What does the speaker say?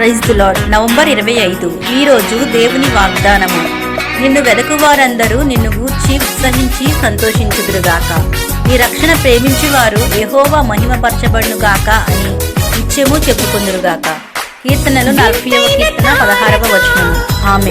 Praise the lord. November ఇరవై ఐదు. ఈ రోజు దేవుని వాగ్దానము. నిన్ను వెదకువారందరూ నిన్ను గూర్చి ఉత్సహించి సంతోషించుదురుగాక. నీ రక్షణ ప్రేమించి వారు యెహోవా మహిమపరచబడును గాక అని నిత్యము చెప్పుకుందురుగాక. కీర్తనలు నలభైవ కీర్తన పదహారవ వచనము. ఆమె